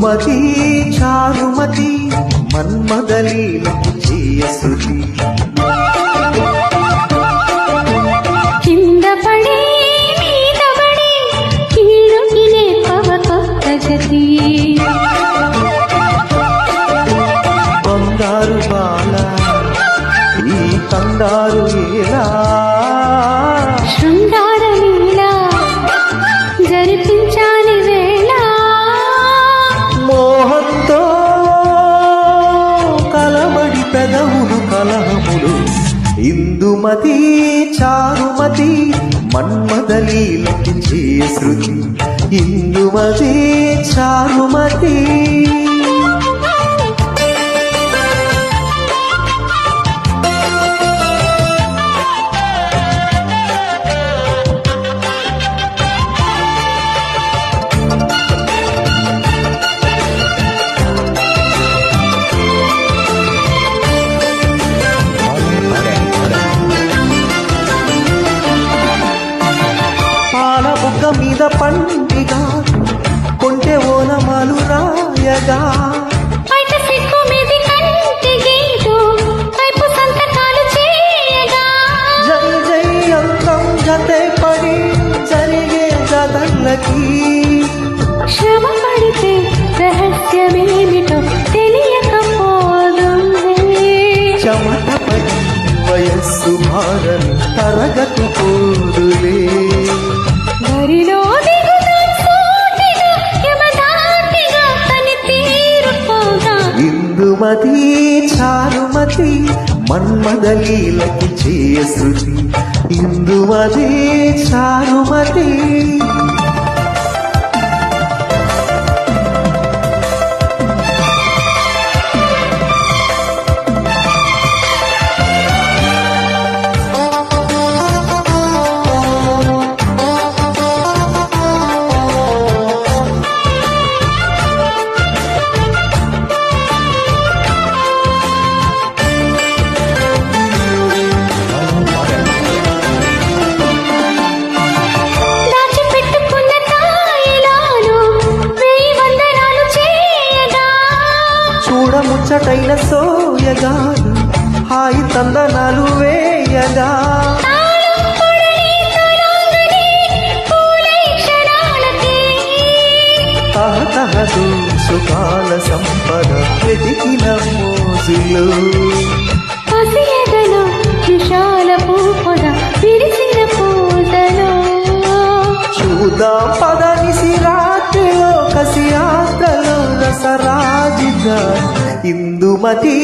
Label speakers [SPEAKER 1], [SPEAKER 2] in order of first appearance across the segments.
[SPEAKER 1] ఇందుమతి చారుమతి మన్మదలీలకు చేయ శృతి
[SPEAKER 2] కింద పడి మీద పడి కీడు తినే పవ కొత్త గతి.
[SPEAKER 1] బంగారు బాల ఈ కంగారు ఏలా? ఇందుమతి చారుమతి మన్మదలీలకి చేయ శృతి ఇందుమతి చారుమతి. జదల్లకి
[SPEAKER 2] శ్రమ పడితే రహస్యమేమిటో తెలియకపోదు
[SPEAKER 1] చెమట పడి వయస్సు భారని తరగతి పోదులే.
[SPEAKER 2] తీరుకోగా
[SPEAKER 1] ఇందుమతి చారుమతి మన్మదలీలకి చేయ శృతి. ఇందుమతి చారుమతి చూడముచ్చటైన సోయగాలు హాయి తందనాలు వేయగా. తహతహదు సుఖాల సంపద వెతికిన మోజులు.
[SPEAKER 2] పసియదలో విశాల పూపొద విరిసిన పూజలో
[SPEAKER 1] చూద్దాం పదనిసి రాత్రిలో కసి ఆత్రలో రసరాజిగా ఇందుమతి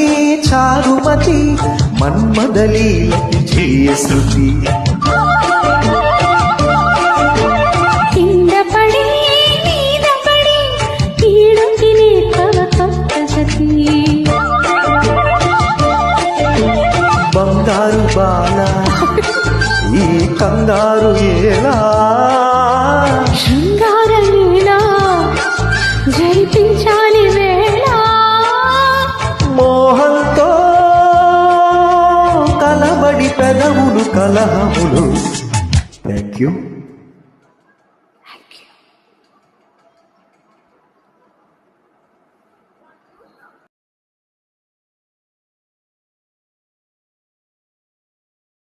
[SPEAKER 1] చారుమతి మన్మదలీలకి
[SPEAKER 2] గతి
[SPEAKER 1] బంగారు బాల ఈ కంగారు ఏలా? కలబడి పెదవులు కలహములు. Thank you